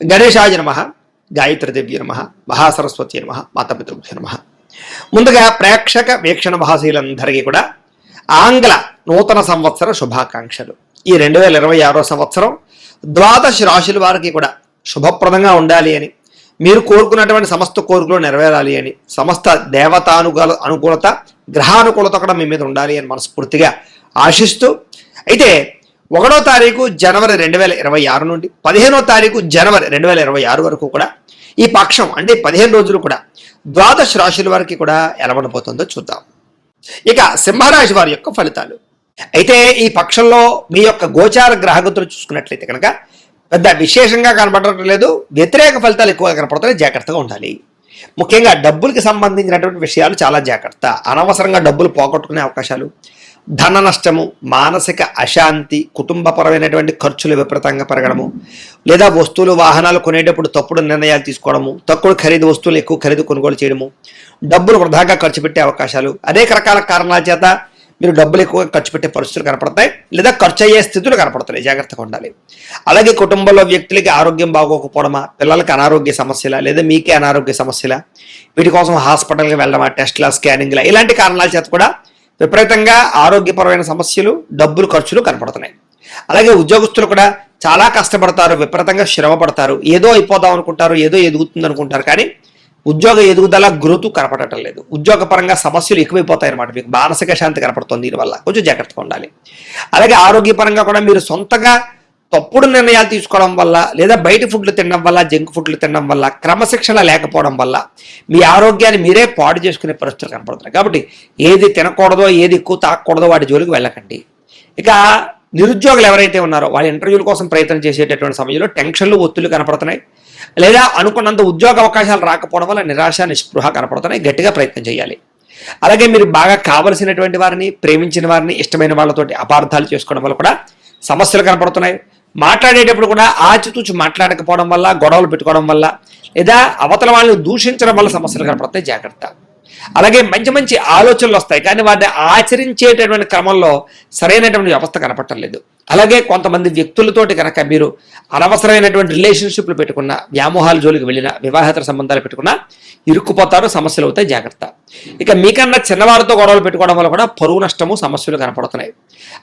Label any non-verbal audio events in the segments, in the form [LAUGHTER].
గణేశాయ నమ గాయత్రిదేవ్య నమ మహాసరస్వతి నమ మాతాపితృభ్య నమ. ముందుగా ప్రేక్షక వీక్షణ భాషీయులందరికీ కూడా ఆంగ్ల నూతన సంవత్సర శుభాకాంక్షలు. ఈ రెండు వేల ఇరవై ఆరో సంవత్సరం ద్వాదశ రాశుల వారికి కూడా శుభప్రదంగా ఉండాలి అని మీరు కోరుకున్నటువంటి సమస్త కోరికలు నెరవేరాలి అని సమస్త దేవతానుకూల అనుకూలత గ్రహానుకూలత కూడా మీ మీద ఉండాలి అని మనస్ఫూర్తిగా ఆశిస్తూ అయితే ఒకటో తారీఖు జనవరి రెండు వేల ఇరవై ఆరు నుండి పదిహేనో తారీఖు జనవరి రెండు వేల ఇరవై ఆరు వరకు కూడా ఈ పక్షం అంటే పదిహేను రోజులు కూడా ద్వాదశ రాశుల వారికి కూడా ఎలా చూద్దాం. ఇక సింహరాశి వారి యొక్క ఫలితాలు. అయితే ఈ పక్షంలో మీ యొక్క గోచార గ్రహగతులు చూసుకున్నట్లయితే కనుక పెద్ద విశేషంగా కనబడటం లేదు వ్యతిరేక ఫలితాలు ఎక్కువగా కనపడుతున్నాయి జాగ్రత్తగా ఉండాలి. ముఖ్యంగా డబ్బులకి సంబంధించినటువంటి విషయాలు చాలా జాగ్రత్త. అనవసరంగా డబ్బులు పోగొట్టుకునే అవకాశాలు ధన నష్టము మానసిక అశాంతి కుటుంబపరమైనటువంటి ఖర్చులు విపరీతంగా పెరగడము లేదా వస్తువులు వాహనాలు కొనేటప్పుడు తప్పుడు నిర్ణయాలు తీసుకోవడము తక్కువ ఖరీదు వస్తువులు ఎక్కువ ఖరీదు కొనుగోలు చేయడము డబ్బులు వృధాగా ఖర్చు పెట్టే అవకాశాలు అనేక రకాల కారణాల చేత మీరు డబ్బులు ఎక్కువ ఖర్చు పెట్టే పరిస్థితులు కనపడతాయి లేదా ఖర్చు అయ్యే స్థితులు కనపడతాయి జాగ్రత్తగా ఉండాలి. అలాగే కుటుంబంలో వ్యక్తులకి ఆరోగ్యం బాగోకపోవడమా పిల్లలకి అనారోగ్య సమస్యల లేదా మీకే అనారోగ్య సమస్యల వీటి కోసం హాస్పిటల్కి వెళ్ళడమా టెస్ట్ల స్కానింగ్ల ఇలాంటి కారణాల చేత కూడా విపరీతంగా ఆరోగ్యపరమైన సమస్యలు డబ్బులు ఖర్చులు కనపడుతున్నాయి. అలాగే ఉద్యోగస్తులు కూడా చాలా కష్టపడతారు విపరీతంగా శ్రమ పడతారు. ఏదో అయిపోదాం అనుకుంటారు ఏదో ఎదుగుతుంది అనుకుంటారు. కానీ ఉద్యోగ ఎదుగుదల గ్రోత్ కనపడటం లేదు. ఉద్యోగపరంగా సమస్యలు ఎక్కువైపోతాయి అనమాట మీకు మానసిక శాంతి కనపడుతుంది దీనివల్ల. కొంచెం జాగ్రత్తగా ఉండాలి. అలాగే ఆరోగ్యపరంగా కూడా మీరు సొంతగా తప్పుడు నిర్ణయాలు తీసుకోవడం వల్ల లేదా బయట ఫుడ్లు తినడం వల్ల జంక్ ఫుడ్లు తినడం వల్ల క్రమశిక్షణ లేకపోవడం వల్ల మీ ఆరోగ్యాన్ని మీరే పాడు చేసుకునే పరిస్థితులు కనపడుతున్నాయి. కాబట్టి ఏది తినకూడదో ఏది ఎక్కువ తాకూడదో వాటి జోలికి వెళ్ళకండి. ఇక నిరుద్యోగులు ఎవరైతే ఉన్నారో వాళ్ళ ఇంటర్వ్యూల కోసం ప్రయత్నం చేసేటటువంటి సమయంలో టెన్షన్లు ఒత్తులు కనపడుతున్నాయి. లేదా అనుకున్నంత ఉద్యోగ అవకాశాలు రాకపోవడం వల్ల నిరాశ నిస్పృహ కనపడుతున్నాయి. గట్టిగా ప్రయత్నం చేయాలి. అలాగే మీరు బాగా కావలసినటువంటి వారిని ప్రేమించిన వారిని ఇష్టమైన వాళ్ళతోటి అపార్థాలు చేసుకోవడం వల్ల కూడా సమస్యలు కనపడుతున్నాయి. మాట్లాడేటప్పుడు కూడా ఆచితూచి మాట్లాడకపోవడం వల్ల గొడవలు పెట్టుకోవడం వల్ల లేదా అవతల వాళ్ళని దూషించడం వల్ల సమస్యలు కనపడతాయి. జాగ్రత్త. అలాగే మంచి మంచి ఆలోచనలు వస్తాయి. కానీ వాటిని ఆచరించేటటువంటి క్రమంలో సరైనటువంటి వ్యవస్థ కనపడటం లేదు. అలాగే కొంతమంది వ్యక్తులతోటి కనుక మీరు అనవసరమైనటువంటి రిలేషన్షిప్లు పెట్టుకున్న వ్యామోహాల జోలికి వెళ్ళిన వివాహేతర సంబంధాలు పెట్టుకున్న ఇరుక్కుపోతారు సమస్యలు అవుతాయి. జాగ్రత్త. ఇక మీకన్నా చిన్నవారితో గొడవలు పెట్టుకోవడం వల్ల కూడా పరువు నష్టము సమస్యలు కనపడుతున్నాయి.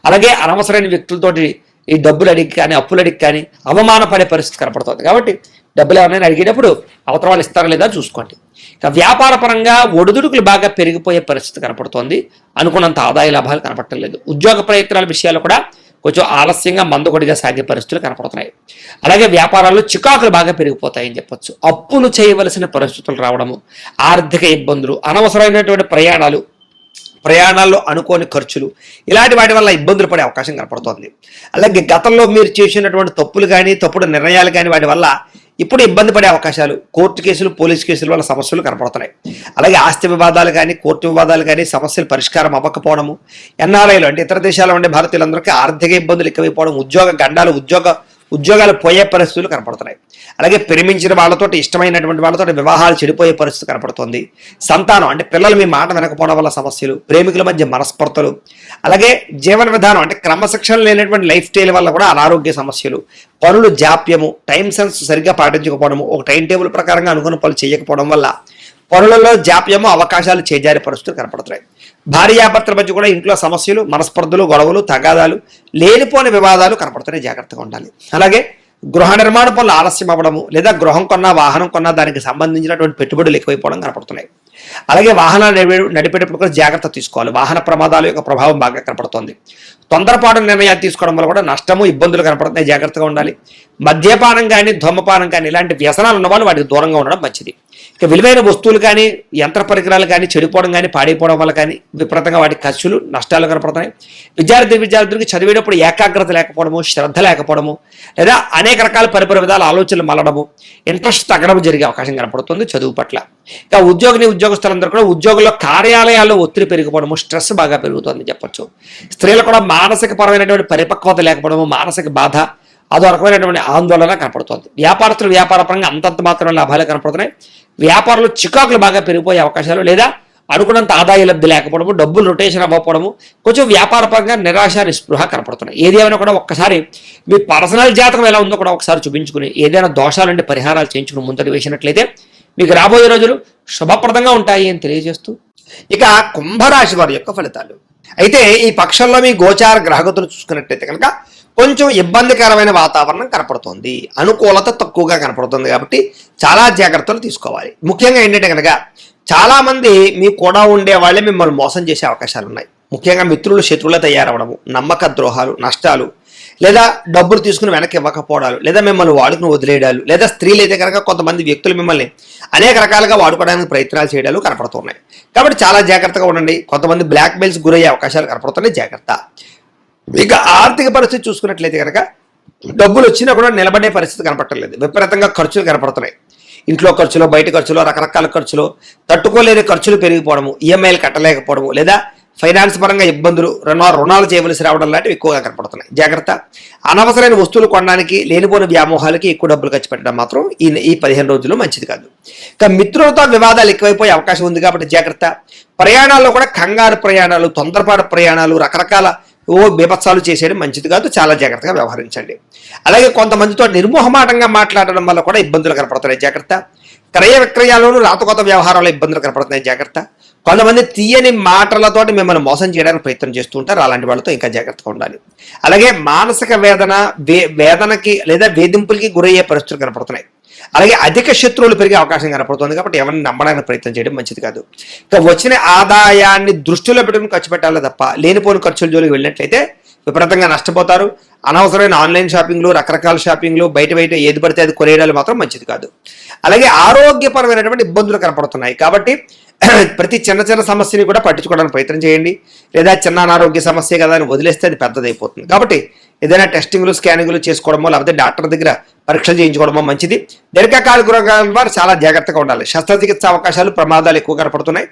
అలాగే అనవసరమైన వ్యక్తులతోటి ఈ డబ్బులు అడిగి కానీ అప్పులు అడిగి కానీ అవమానపడే పరిస్థితి కనపడుతుంది. కాబట్టి డబ్బులు ఎవరైనా అడిగేటప్పుడు అవతల వాళ్ళు ఇస్తారా లేదా చూసుకోండి. ఇక వ్యాపార పరంగా ఒడిదుడుకులు బాగా పెరిగిపోయే పరిస్థితి కనపడుతోంది. అనుకున్నంత ఆదాయ లాభాలు కనపడటం లేదు. ఉద్యోగ ప్రయత్నాల విషయాలు కూడా కొంచెం ఆలస్యంగా మందకొడిగా సాగే పరిస్థితులు కనపడుతున్నాయి. అలాగే వ్యాపారాల్లో చికాకులు బాగా పెరిగిపోతాయని చెప్పొచ్చు. అప్పులు చేయవలసిన పరిస్థితులు రావడము ఆర్థిక ఇబ్బందులు అనవసరమైనటువంటి ప్రయాణాలు ప్రయాణాల్లో అనుకోని ఖర్చులు. ఇలాంటి వాటి వల్ల ఇబ్బందులు పడే అవకాశం కనపడుతోంది. అలాగే గతంలో మీరు చేసినటువంటి తప్పులు కానీ తప్పుడు నిర్ణయాలు కానీ వాటి వల్ల ఇప్పుడు ఇబ్బంది పడే అవకాశాలు కోర్టు కేసులు పోలీస్ కేసుల వల్ల సమస్యలు కనపడుతున్నాయి. అలాగే ఆస్తి వివాదాలు కానీ కోర్టు వివాదాలు కానీ సమస్యలు పరిష్కారం అవ్వకపోవడము ఎన్ఆర్ఐలు అంటే ఇతర దేశాల్లో ఉండే భారతీయులందరికీ ఆర్థిక ఇబ్బందులు ఎక్కువైపోవడం ఉద్యోగ గండాలు ఉద్యోగ ఉద్యోగాలు పోయే పరిస్థితులు కనపడుతున్నాయి. అలాగే ప్రేమించిన వాళ్ళతో ఇష్టమైనటువంటి వాళ్ళతో వివాహాలు చెడిపోయే పరిస్థితి కనపడుతుంది. సంతానం అంటే పిల్లలు మీ మాట వినకపోవడం వల్ల సమస్యలు ప్రేమికుల మధ్య మనస్పర్తలు అలాగే జీవన విధానం అంటే క్రమశిక్షణ లేనటువంటి లైఫ్ స్టైల్ వల్ల కూడా అనారోగ్య సమస్యలు పనులు జాప్యము టైం సెన్స్ సరిగ్గా పాటించకపోవడము ఒక టైం టేబుల్ ప్రకారంగా అనుకున్న పనులు చేయకపోవడం వల్ల పనులలో జాప్యము అవకాశాలు చేజారే పరిస్థితులు కనపడుతున్నాయి. భార్యాభర్తల మధ్య కూడా ఇంట్లో సమస్యలు మనస్పర్ధలు గొడవలు తగాదాలు లేనిపోని వివాదాలు కనపడుతున్నాయి. జాగ్రత్తగా ఉండాలి. అలాగే గృహ నిర్మాణ పనులు ఆలస్యం అవ్వడము లేదా గృహం కొన్నా వాహనం కొన్నా దానికి సంబంధించినటువంటి పెట్టుబడులు ఎక్కువైపోవడం కనపడుతున్నాయి. అలాగే వాహనాలు నడిపేటప్పుడు కూడా జాగ్రత్త తీసుకోవాలి. వాహన ప్రమాదాల యొక్క ప్రభావం బాగా కనపడుతుంది. తొందరపాటు నిర్ణయాలు తీసుకోవడం వల్ల కూడా నష్టము ఇబ్బందులు కనపడుతున్నాయి. జాగ్రత్తగా ఉండాలి. మద్యపానం కానీ ధూమపానం కానీ ఇలాంటి వ్యసనాలు ఉన్న వాళ్ళు వాటికి దూరంగా ఉండడం మంచిది. ఇక విలువైన వస్తువులు కానీ యంత్ర పరికరాలు కానీ చెడిపోవడం కానీ పాడైపోవడం వల్ల కానీ విపరీతంగా వాటి ఖర్చులు నష్టాలు కనపడతాయి. విద్యార్థి విద్యార్థులకు చదివేటప్పుడు ఏకాగ్రత లేకపోవడము శ్రద్ధ లేకపోవడము లేదా అనేక రకాల పరిపరి విధాల ఆలోచనలు మలడము ఇంట్రెస్ట్ తగ్గడం జరిగే అవకాశం కనపడుతుంది చదువు పట్ల. ఇక ఉద్యోగిని ఉద్యోగస్తులందరూ కూడా ఉద్యోగుల్లో కార్యాలయాల్లో ఒత్తిడి పెరిగిపోవడము స్ట్రెస్ బాగా పెరుగుతుంది చెప్పొచ్చు. స్త్రీలు కూడా మానసిక పరమైనటువంటి పరిపక్వత లేకపోవడము మానసిక బాధ అదో రకమైనటువంటి ఆందోళన కనపడుతోంది. వ్యాపారస్తులు వ్యాపార పరంగా అంతంత మాత్రమే లాభాలు కనపడుతున్నాయి. వ్యాపారంలో చికాకులు బాగా పెరిగిపోయే అవకాశాలు లేదా అనుకున్నంత ఆదాయ లబ్ధి లేకపోవడము డబ్బులు రొటేషన్ అవ్వకపోవడము కొంచెం వ్యాపారపరంగా నిరాశ నిస్పృహ కనపడుతున్నాయి. ఏది కూడా ఒక్కసారి మీ పర్సనల్ జాతకం ఎలా ఉందో కూడా ఒకసారి చూపించుకుని ఏదైనా దోషాలుంటే పరిహారాలు చేయించుకుని ముందడి వేసినట్లయితే మీకు రాబోయే రోజులు శుభప్రదంగా ఉంటాయి అని తెలియజేస్తూ ఇక కుంభరాశి వారి యొక్క ఫలితాలు. అయితే ఈ పక్షంలో మీ గోచార గ్రహగతులు చూసుకున్నట్లయితే కనుక కొంచెం ఇబ్బందికరమైన వాతావరణం కనపడుతుంది. అనుకూలత తక్కువగా కనపడుతుంది కాబట్టి చాలా జాగ్రత్తలు తీసుకోవాలి. ముఖ్యంగా ఏంటంటే కనుక చాలామంది మీ కూడా ఉండే వాళ్ళే మిమ్మల్ని మోసం చేసే అవకాశాలు ఉన్నాయి. ముఖ్యంగా మిత్రులు శత్రువులు తయారవడము నమ్మక ద్రోహాలు నష్టాలు లేదా డబ్బులు తీసుకుని వెనక్కి ఇవ్వకపోవడాలు లేదా మిమ్మల్ని వాడుకుని వదిలేయడాలు లేదా స్త్రీలు అయితే కనుక కొంతమంది వ్యక్తులు మిమ్మల్ని అనేక రకాలుగా వాడుకోవడానికి ప్రయత్నాలు చేయడాలు కనపడుతున్నాయి. కాబట్టి చాలా జాగ్రత్తగా ఉండండి. కొంతమంది బ్లాక్ మెయిల్స్ గురయ్యే అవకాశాలు కనపడుతున్నాయి. జాగ్రత్త. ఇక ఆర్థిక పరిస్థితి చూసుకున్నట్లయితే కనుక డబ్బులు వచ్చినా కూడా నిలబడే పరిస్థితి కనపడలేదు విపరీతంగా ఖర్చులు కనపడుతున్నాయి. ఇంట్లో ఖర్చులు బయట ఖర్చులు రకరకాల ఖర్చులు తట్టుకోలేని ఖర్చులు పెరిగిపోవడము ఈఎంఐలు కట్టలేకపోవడము లేదా ఫైనాన్స్ పరంగా ఇబ్బందులు రుణ రుణాలు చేయవలసి రావడం లాంటివి ఎక్కువగా కనపడుతున్నాయి. జాగ్రత్త. అనవసరమైన వస్తువులు కొనడానికి లేనిపోయిన వ్యామోహాలకి ఎక్కువ డబ్బులు ఖర్చు పెట్టడం మాత్రం ఈ ఈ పదిహేను రోజులు మంచిది కాదు. ఇక మిత్రులతో వివాదాలు ఎక్కువైపోయే అవకాశం ఉంది కాబట్టి జాగ్రత్త. ప్రయాణాల్లో కూడా కంగారు ప్రయాణాలు తొందరపాటు ప్రయాణాలు రకరకాల ఓ బీభత్సాలు చేసేయడం మంచిది కాదు చాలా జాగ్రత్తగా వ్యవహరించండి. అలాగే కొంతమందితో నిర్మోహమాటంగా మాట్లాడడం వల్ల కూడా ఇబ్బందులు కనపడుతున్నాయి జాగ్రత్త. క్రయ విక్రయాల్లోనూ రాతకోత వ్యవహారాల్లో ఇబ్బందులు కనపడుతున్నాయి జాగ్రత్త. కొంతమంది తీయని మాటలతోటి మిమ్మల్ని మోసం చేయడానికి ప్రయత్నం చేస్తూ ఉంటారు అలాంటి వాళ్ళతో ఇంకా జాగ్రత్తగా ఉండాలి. అలాగే మానసిక వేదన వే వేదనకి లేదా వేధింపులకి గురయ్యే పరిస్థితులు కనపడుతున్నాయి. అలాగే అధిక శత్రువులు పెరిగే అవకాశం కనపడుతుంది కాబట్టి ఎవరిని నమ్మడానికి ప్రయత్నం చేయడం మంచిది కాదు. ఇక వచ్చిన ఆదాయాన్ని దృష్టిలో పెట్టుకుని ఖర్చు పెట్టాలి తప్ప లేనిపోని ఖర్చుల జోలికి వెళ్ళినట్లయితే విపరీతంగా నష్టపోతారు. అనవసరమైన ఆన్లైన్ షాపింగ్లు రకరకాల షాపింగ్లు బయట బయట ఏది పడితే అది కొనేయడాలు మాత్రం మంచిది కాదు. అలాగే ఆరోగ్యపరమైనటువంటి ఇబ్బందులు కనపడుతున్నాయి కాబట్టి [COUGHS] ప్రతి చిన్న చిన్న సమస్యని కూడా పట్టించుకోవడానికి ప్రయత్నం చేయండి. లేదా చిన్న అనారోగ్య సమస్య కదా అని వదిలేస్తే అది పెద్దదైపోతుంది. కాబట్టి ఏదైనా టెస్టింగ్లు స్కానింగ్లు చేసుకోవడమో లేకపోతే డాక్టర్ దగ్గర పరీక్షలు చేయించుకోవడమో మంచిది. దీర్ఘకాలిక రోగాల వారు చాలా జాగ్రత్తగా ఉండాలి. శస్త్రచికిత్స అవకాశాలు ప్రమాదాలు ఎక్కువ కనపడుతున్నాయి.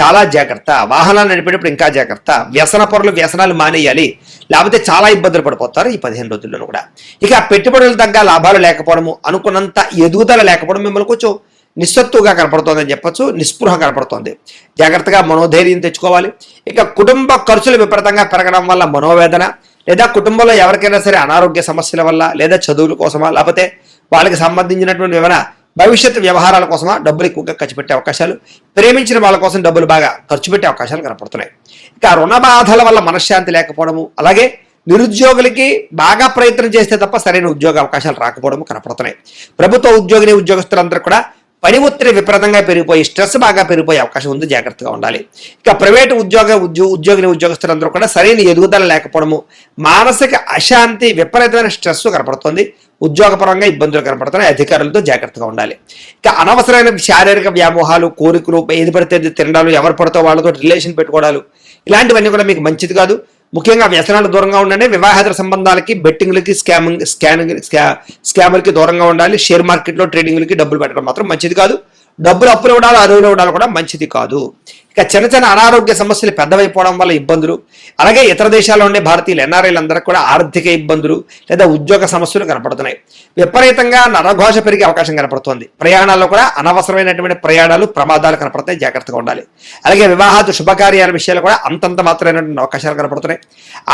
చాలా జాగ్రత్త. వాహనాలు నడిపేటప్పుడు ఇంకా జాగ్రత్త. వ్యసన పొరలు వ్యసనాలు మానేయాలి. లేకపోతే చాలా ఇబ్బందులు పడిపోతారు ఈ పదిహేను రోజుల్లోనూ కూడా. ఇక పెట్టుబడులు తగ్గ లాభాలు లేకపోవడము అనుకున్నంత ఎదుగుదల లేకపోవడం మిమ్మల్ని కొంచెం నిస్సత్తుగా కనపడుతోందని చెప్పొచ్చు నిస్పృహ కనపడుతోంది. జాగ్రత్తగా మనోధైర్యం తెచ్చుకోవాలి. ఇక కుటుంబ ఖర్చులు విపరీతంగా పెరగడం వల్ల మనోవేదన లేదా కుటుంబంలో ఎవరికైనా సరే అనారోగ్య సమస్యల వల్ల లేదా చదువుల కోసమా లేకపోతే వాళ్ళకి సంబంధించినటువంటి ఏమైనా భవిష్యత్ వ్యవహారాల కోసమా డబ్బులు ఎక్కువగా ఖర్చు పెట్టే అవకాశాలు ప్రేమించిన వాళ్ళ కోసం డబ్బులు బాగా ఖర్చు పెట్టే అవకాశాలు కనపడుతున్నాయి. ఇక రుణ బాధల వల్ల మనశ్శాంతి లేకపోవడము అలాగే నిరుద్యోగులకి బాగా ప్రయత్నం చేస్తే తప్ప సరైన ఉద్యోగ అవకాశాలు రాకపోవడము కనపడుతున్నాయి. ప్రభుత్వ ఉద్యోగిని ఉద్యోగస్తులందరూ కూడా పని ఒత్తిడి విపరీతంగా పెరిగిపోయి స్ట్రెస్ బాగా పెరిగిపోయే అవకాశం ఉంది. జాగ్రత్తగా ఉండాలి. ఇక ప్రైవేటు ఉద్యోగ ఉద్యో ఉద్యోగిని ఉద్యోగస్తులందరూ కూడా సరైన ఎదుగుదల లేకపోవడము మానసిక అశాంతి విపరీతమైన స్ట్రెస్ కనపడుతుంది. ఉద్యోగపరంగా ఇబ్బందులు కనపడుతున్నాయి. అధికారులతో జాగ్రత్తగా ఉండాలి. ఇక అనవసరమైన శారీరక వ్యామోహాలు కోరికలు ఏది పడితే తినడాలు ఎవరు పడితే వాళ్ళతో రిలేషన్ పెట్టుకోవడాలు ఇలాంటివన్నీ కూడా మీకు మంచిది కాదు. ముఖ్యంగా వ్యసనాలు దూరంగా ఉండండి వివాహేతర సంబంధాలకి బెట్టింగ్లకి స్కామింగ్ స్కానింగ్ స్కా స్కామర్కి దూరంగా ఉండాలి షేర్ మార్కెట్లో ట్రేడింగ్లకి డబ్బులు పెట్టడం మాత్రం మంచిది కాదు. డబ్బులు అప్పులు ఇవ్వడాలు అరువులు ఇవ్వడాలు కూడా మంచిది కాదు. ఇక చిన్న చిన్న అనారోగ్య సమస్యలు పెద్దవైపోవడం వల్ల ఇబ్బందులు. అలాగే ఇతర దేశాల్లో ఉండే భారతీయులు ఎన్ఆర్ఐలందరికీ కూడా ఆర్థిక ఇబ్బందులు లేదా ఉద్యోగ సమస్యలు కనపడుతున్నాయి. విపరీతంగా నరఘోష పెరిగే అవకాశం కనపడుతోంది. ప్రయాణాల్లో కూడా అనవసరమైనటువంటి ప్రయాణాలు ప్రమాదాలు కనపడతాయి. జాగ్రత్తగా ఉండాలి. అలాగే వివాహాది శుభకార్యాల విషయాలు కూడా అంతంత మాత్రమైనటువంటి అవకాశాలు కనపడుతున్నాయి.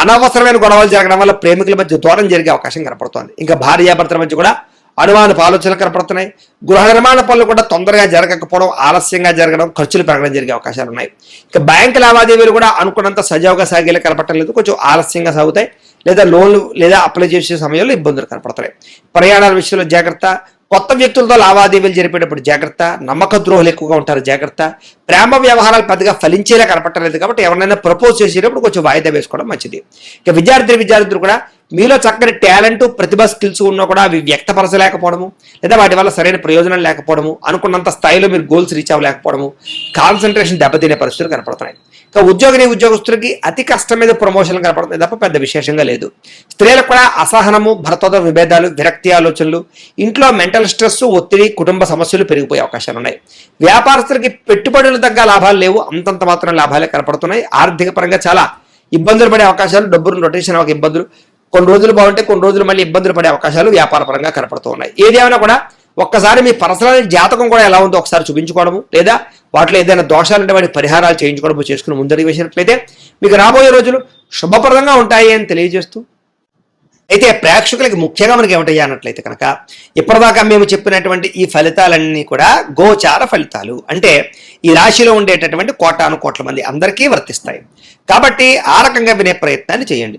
అనవసరమైన గొడవలు జరగడం వల్ల ప్రేమికుల మధ్య దూరం జరిగే అవకాశం కనపడుతోంది. ఇంకా భార్యాభర్తల మధ్య కూడా అనుమానపు ఆలోచనలు కనపడుతున్నాయి. గృహ నిర్మాణ పనులు కూడా తొందరగా జరగకపోవడం ఆలస్యంగా జరగడం ఖర్చులు పెరగడం జరిగే అవకాశాలు ఉన్నాయి. ఇక బ్యాంకు లావాదేవీలు కూడా అనుకున్నంత సజావుగా సాగేలా కనపడటం లేదు. కొంచెం ఆలస్యంగా సాగుతాయి. లేదా లోన్లు లేదా అప్లై చేసే సమయంలో ఇబ్బందులు కనపడతాయి. ప్రయాణాల విషయంలో జాగ్రత్త. కొత్త వ్యక్తులతో లావాదేవీలు జరిపేటప్పుడు జాగ్రత్త. నమ్మక ద్రోహులు ఎక్కువగా ఉంటారు జాగ్రత్త. ప్రేమ వ్యవహారాలు పెద్దగా ఫలించేలా కనపట్టలేదు కాబట్టి ఎవరినైనా ప్రపోజ్ చేసేటప్పుడు కొంచెం వాయిదా వేసుకోవడం మంచిది. ఇక విద్యార్థి విద్యార్థులు కూడా మీలో చక్కని టాలెంట్ ప్రతిభ స్కిల్స్ ఉన్నా కూడా అవి వ్యక్తపరచలేకపోవడము లేదా వాటి వల్ల సరైన ప్రయోజనం లేకపోవడము అనుకున్నంత స్థాయిలో మీరు గోల్స్ రీచ్ అవ్వలేకపోవడము కాన్సన్ట్రేషన్ దెబ్బతినే పరిస్థితులు కనపడుతున్నాయి. ఇంకా ఉద్యోగిని ఉద్యోగస్తులకి అతి కష్టం మీద ప్రమోషన్లు కనపడుతుంది తప్ప పెద్ద విశేషంగా లేదు. స్త్రీలకు కూడా అసహనము భర్తతో విభేదాలు విరక్తి ఆలోచనలు ఇంట్లో మెంటల్ స్ట్రెస్ ఒత్తిడి కుటుంబ సమస్యలు పెరిగిపోయే అవకాశాలు ఉన్నాయి. వ్యాపారస్తులకి పెట్టుబడులు తగ్గ లాభాలు లేవు అంతంత మాత్రం లాభాలే కనపడుతున్నాయి. ఆర్థిక పరంగా చాలా ఇబ్బందులు పడే అవకాశాలు డబ్బులు రొటేషన్ ఒక ఇబ్బందులు కొన్ని రోజులు బాగుంటే కొన్ని రోజులు మళ్ళీ ఇబ్బందులు పడే అవకాశాలు వ్యాపార పరంగా కనపడుతూ ఉన్నాయి. ఏదేమైనా కూడా ఒక్కసారి మీ పర్సనల్ జాతకం కూడా ఎలా ఉందో ఒకసారి చూపించుకోవడము లేదా వాటిలో ఏదైనా దోషాలు ఉంటే వాటి పరిహారాలు చేయించుకోవడము చేసుకుని ముందరికి వేసినట్లయితే మీకు రాబోయే రోజులు శుభప్రదంగా ఉంటాయి అని తెలియజేస్తూ అయితే ప్రేక్షకులకి ముఖ్యంగా మనకి ఏమిటయ్యా అన్నట్లయితే కనుక ఇప్పటిదాకా మేము చెప్పినటువంటి ఈ ఫలితాలన్నీ కూడా గోచార ఫలితాలు. అంటే ఈ రాశిలో ఉండేటటువంటి కోటాను కోట్ల మంది అందరికీ వర్తిస్తాయి. కాబట్టి ఆ రకంగా వినే ప్రయత్నాన్ని చేయండి.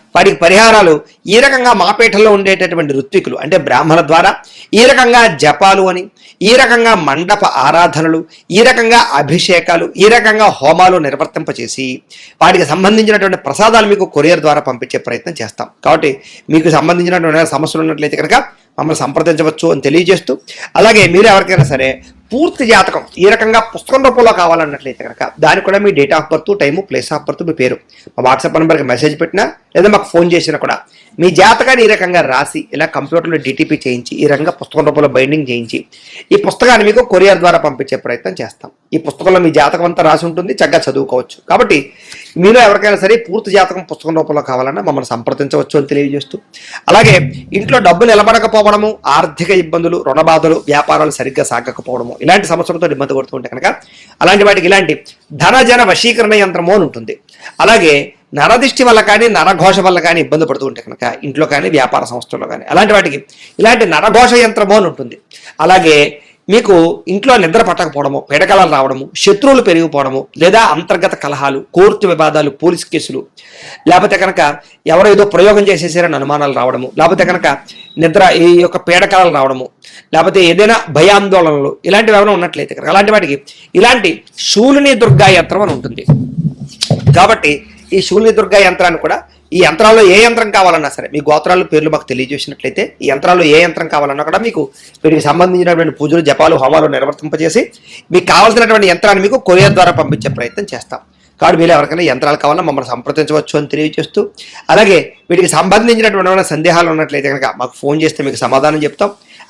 వాటికి పరిహారాలు ఈ రకంగా మాపేటలో ఉండేటటువంటి ఋత్వికులు అంటే బ్రాహ్మణ ద్వారా ఈ రకంగా జపాలు అని ఈ రకంగా మండప ఆరాధనలు ఈ రకంగా అభిషేకాలు ఈ రకంగా హోమాలు నిర్వర్తింపచేసి వాటికి సంబంధించినటువంటి ప్రసాదాలు మీకు కొరియర్ ద్వారా పంపించే ప్రయత్నం చేస్తాం. కాబట్టి మీకు సంబంధించినటువంటి సమస్యలు ఉన్నట్లయితే కనుక మమ్మల్ని సంప్రదించవచ్చు అని తెలియజేస్తూ అలాగే మీరు ఎవరికైనా సరే పూర్తి జాతకం ఈ రకంగా పుస్తకం రూపంలో కావాలన్నట్లయితే కనుక దానికి కూడా మీ date of birth time place of birth మీ పేరు. మా వాట్సాప్ నెంబర్కి మెసేజ్ పెట్టినా లేదా మాకు ఫోన్ చేసినా కూడా మీ జాతకాన్ని ఈ రకంగా రాసి ఇలా కంప్యూటర్లో డిటిపి చేయించి ఈ రకంగా పుస్తకం రూపంలో బైండింగ్ చేయించి ఈ పుస్తకాన్ని మీకు కొరియర్ ద్వారా పంపించే ప్రయత్నం చేస్తాం. ఈ పుస్తకంలో మీ జాతకం అంతా రాసి ఉంటుంది చక్కగా చదువుకోవచ్చు. కాబట్టి మీరు ఎవరికైనా సరే పూర్తి జాతకం పుస్తకం రూపంలో కావాలన్నా మమ్మల్ని సంప్రదించవచ్చు అని తెలియజేస్తూ అలాగే ఇంట్లో డబ్బు నిలబడకపోవడము ఆర్థిక ఇబ్బందులు రుణబాధలు వ్యాపారాలు సరిగ్గా సాగకపోవడము ఇలాంటి సమస్యలతో ఇబ్బంది పడుతుంటే కనుక అలాంటి వాటికి ఇలాంటి ధనజన వశీకరణ యంత్రము అని ఉంటుంది. అలాగే నరదిష్టి వల్ల కానీ నరఘోష వల్ల కానీ ఇబ్బంది పడుతూ ఉంటే కనుక ఇంట్లో కానీ వ్యాపార సంస్థల్లో కానీ అలాంటి వాటికి ఇలాంటి నరఘోష యంత్రము అని ఉంటుంది. అలాగే మీకు ఇంట్లో నిద్ర పట్టకపోవడము పీడకలాలు రావడము శత్రువులు పెరిగిపోవడము లేదా అంతర్గత కలహాలు కోర్టు వివాదాలు పోలీస్ కేసులు లేకపోతే కనుక ఎవరో ఏదో ప్రయోగం చేసేసారని అనుమానాలు రావడము లేకపోతే కనుక నిద్ర ఈ యొక్క పీడకలాలు రావడము లేకపోతే ఏదైనా భయాందోళనలు ఇలాంటివి ఏమైనా ఉన్నట్లయితే కనుక అలాంటి వాటికి ఇలాంటి శూలిని దుర్గా యంత్రం అని ఉంటుంది. కాబట్టి ఈ శూన్య దుర్గా యంత్రాన్ని కూడా ఈ యంత్రాల్లో ఏ యంత్రం కావాలన్నా సరే మీ గోత్రాలు పేర్లు మాకు తెలియజేసినట్లయితే ఈ యంత్రాల్లో ఏ యంత్రం కావాలన్నా కూడా మీకు వీటికి సంబంధించినటువంటి పూజలు జపాలు హోమాలు నిర్వర్తింపజేసి మీకు కావాల్సినటువంటి యంత్రాన్ని మీకు కొరియర్ ద్వారా పంపించే ప్రయత్నం చేస్తాం. కాబట్టి మీరు ఎవరికైనా యంత్రాలు కావాలన్నా మమ్మల్ని సంప్రదించవచ్చు అని తెలియజేస్తూ అలాగే వీటికి సంబంధించినటువంటి సందేహాలు ఉన్నట్లయితే కనుక మాకు ఫోన్ చేస్తే మీకు సమాధానం చెప్తాం.